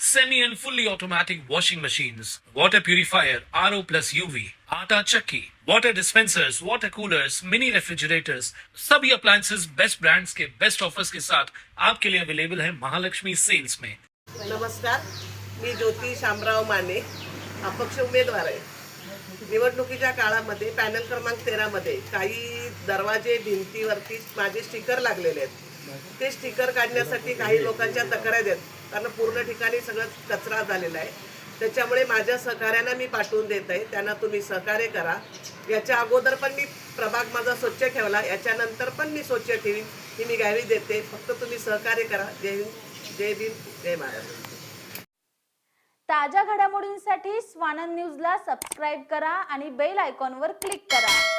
semi and fully automatic washing machines, water purifier, RO plus UV, आटा चक्की, water dispensers, water coolers, mini refrigerators, सभी appliances best brands के best offers के साथ आपके लिए अवेलेबल है महालक्ष्मी सेल्स में नमस्कार. मी ज्योती शामराव माने अपक्ष उमेदवार आहे. निवडणुकीच्या काळामध्ये पॅनल क्रमांक तेरामध्ये काही दरवाजे भिंतीवरती माझे स्टिकर लागलेले आहेत. ते स्टिकर काढण्यासाठी काही लोकांच्या तक्रारी आहेत. कारण पूर्ण ठिकाणी सगळं कचरा झालेला आहे. त्याच्यामुळे माझ्या सहकाऱ्यांना मी पाठवून देत आहे. त्यांना तुम्ही सहकार्य करा. याच्या अगोदर पण मी प्रभाग माझा स्वच्छ ठेवला. याच्यानंतर पण मी स्वच्छ ठेवीन ही मी गावी देते. फक्त तुम्ही सहकार्य करा. जय हिंद जय भीम जय महाराज ताज्या घडामोडींसाठी स्वानंद न्यूजला सबस्क्राईब करा आणि बेल आयकॉनवर क्लिक करा.